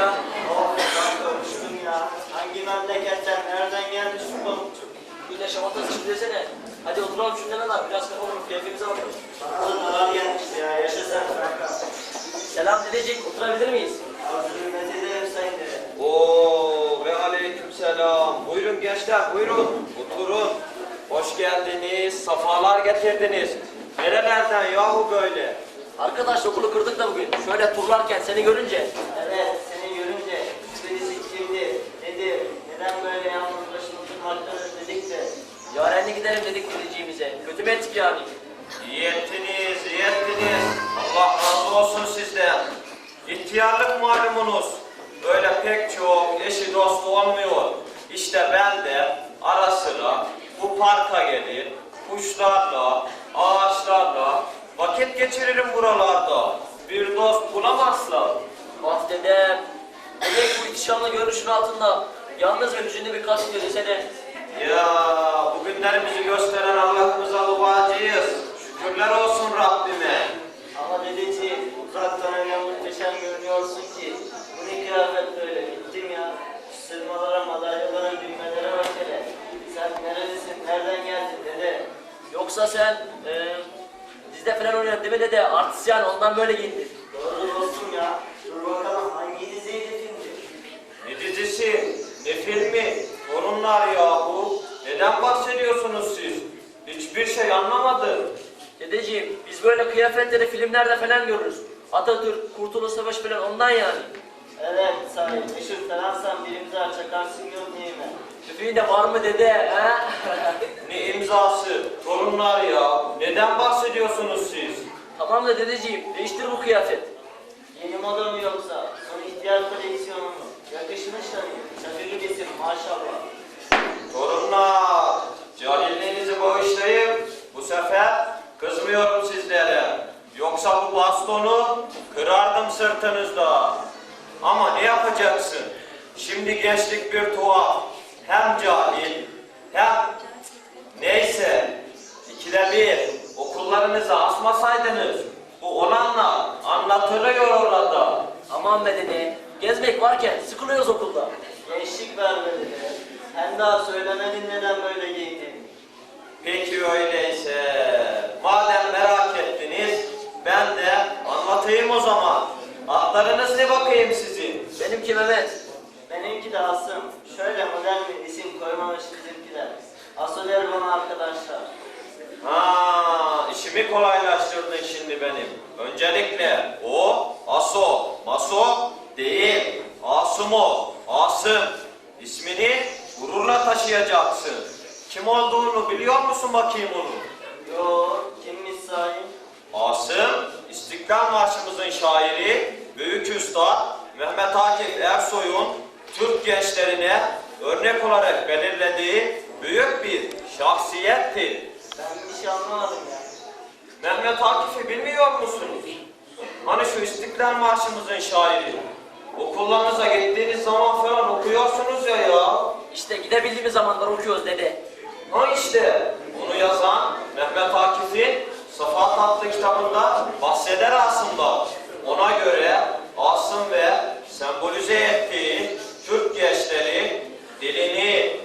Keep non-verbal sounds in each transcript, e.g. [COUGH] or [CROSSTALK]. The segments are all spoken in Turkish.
ya? Ben ya. Hangi memleketten, nereden geldi şu balıkçı? Bir de şamatası şimdi desene. Hadi oturalım şimdi ne var? Biraz kapalım, keyfimize bakalım. Bakalım neler gelmiş ya, yaşasın. Selam dedecik, oturabilir miyiz? Hazırmet ederim sayın dede. Oo ve aleyküm selam. Buyurun gençler, buyurun. Oturun. Hoş geldiniz, safalar getirdiniz. Nerelerden yahu böyle? Arkadaş okulu kırdık da bugün. Şöyle turlarken seni görünce. Evet. Gidelim dedik dedeciğimize. Kötü mü ettik yani? İyi ettiniz, iyi ettiniz. Allah razı olsun sizden. İhtiyarlık malumunuz. Böyle pek çok eşi dostu olmuyor. İşte ben de ara sıra bu parka gelir, kuşlarla, ağaçlarla vakit geçiririm buralarda. Bir dost bulamazsam. Ah dedem. Dedek bu ihtişamlı görünüşün altında. Yalnız ve hüzünlü bir kadın desene. Ya bugünlerimizi gösteren Allah'ımıza duacıyız. Şükürler olsun Rabbime. Ama dedeciğim uzaktan öyle muhteşem görünüyorsun ki. Bu ne kıyafet böyle bittim ya. Sırmalara, madalyalara, düğmelere bak hele. Sen nerelisin, nereden geldin dede? Yoksa sen e, dizide falan oynayan değil mi dede? Artist yani ondan böyle giyindin. Doğru dostum ya. Dur bakalım hangi diziydi filmdi? Ne dizisi, ne filmi, torunlar yahu. Neden bahsediyorsunuz siz? Hiçbir şey anlamadım. Dedeciğim biz böyle kıyafetleri filmlerde falan görürüz. Atatürk, Kurtuluş Savaşı falan ondan yani. Evet sahi meşhur falansan birimize çakarsın yok neyime. Tüfeğin de var mı dede? He? [LAUGHS] Ne imzası, torunlar ya. Neden bahsediyorsunuz siz? tamam da dedeciğim değiştir bu kıyafet. Yeni moda mı yoksa? Son ihtiyar koleksiyonu mu? Yakışmış tabii. Çakır gibisin maşallah. Torunlar, cahilliğinizi bağışlayıp bu sefer kızmıyorum sizlere. Yoksa bu bastonu kırardım sırtınızda. Ama ne yapacaksın? Şimdi gençlik bir tuhaf. Hem cahil hem neyse ikide bir okullarınızı asmasaydınız bu olanla anlatılıyor orada. Aman be dede. Gezmek varken sıkılıyoruz okulda. Gençlik vermedi de. Hem daha söylemedin neden böyle giyindin. Peki öyleyse, madem merak ettiniz, ben de anlatayım o zaman. Adlarınız ne bakayım sizin? Benimki Mehmet. Benimki de Asım. Şöyle modern bir isim koymamış bizimkiler. Asoler bana arkadaşlar. Ha, işimi kolaylaştırdın şimdi benim. Öncelikle o, Aso, Maso değil, Asumo, Asım. İsmini gururla taşıyacaksın. Kim olduğunu biliyor musun bakayım onu? Yo kimmiş sahi? Asım, İstiklal Marşımızın şairi, Büyük Usta Mehmet Akif Ersoy'un Türk gençlerine örnek olarak belirlediği büyük bir şahsiyettir. Ben bir şey anlamadım ya. Mehmet Akif'i bilmiyor musunuz? Hani şu İstiklal Marşımızın şairi. Okullarınıza gittiğiniz zaman falan okuyorsunuz ya ya. İşte gidebildiğimiz zamanlar okuyoruz dede. Ha işte onu yazan Mehmet Akif'in Safa adlı kitabında bahseder aslında. Ona göre Asım ve sembolize ettiği Türk gençleri dilini,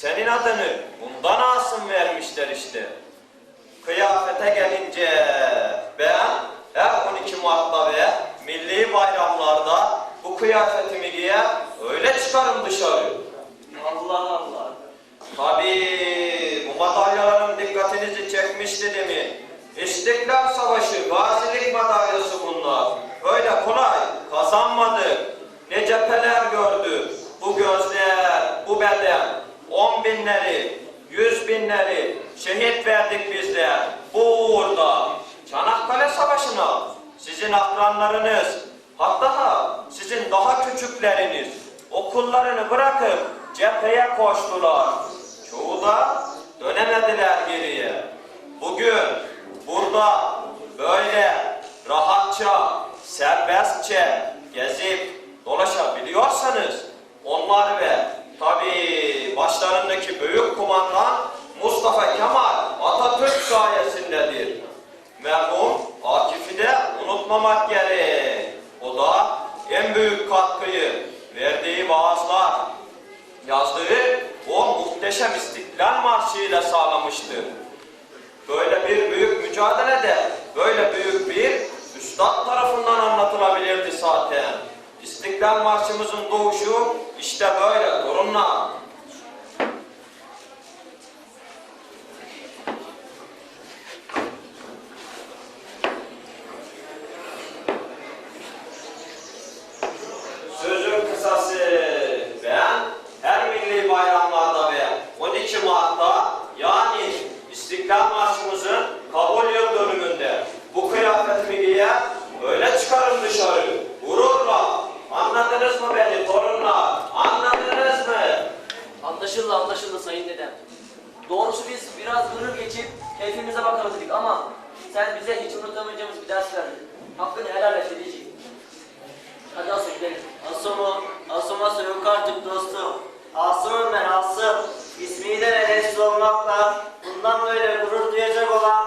senin adını bundan asım vermişler işte. Kıyafete gelince ben her 12 Mart'ta ve milli bayramlarda bu kıyafetimi giyer öyle çıkarım dışarı. Allah Allah. Tabii bu madalyaların dikkatinizi çekmişti demin. İstiklal Savaşı, gazilik madalyası bunlar. Öyle kolay kazanmadık. Şehit verdik bizler. Bu uğurda Çanakkale Savaşı'na sizin akranlarınız, hatta sizin daha küçükleriniz okullarını bırakıp cepheye koştular. Çoğu da dönemediler geriye. Bugün burada böyle rahatça, serbestçe gezip dolaşabiliyorsanız onlar ve tabii başlarındaki büyük kumandan Mustafa Kemal Atatürk sayesindedir. Merhum Akif'i de unutmamak gerek. O da en büyük katkıyı verdiği vaazlar, yazdığı o muhteşem İstiklal Marşı ile sağlamıştır. Böyle bir büyük mücadelede böyle büyük bir üstad tarafından anlatılabilirdi zaten. İstiklal Marşımızın doğuşu işte böyle torunlar. Sözün kısası ben her milli bayramlarda ve 12 Mart'ta yani İstiklal Marşımızın kabul yıl dönümünde bu kıyafetimi giyer öyle çıkarım dışarı gururla. Anladınız mı beni torunlar? Anladınız mı? Anlaşıldı anlaşıldı sayın dedem. Doğrusu biz biraz gurur geçip keyfimize bakalım dedik ama sen bize hiç unutamayacağımız bir ders verdin. Hakkını helal et dedeciğim. Hadi Aslı Asım Asım yok artık dostum. Asım'ım ben Asım. İsmiyle nesli olmakla bundan böyle gurur duyacak olan.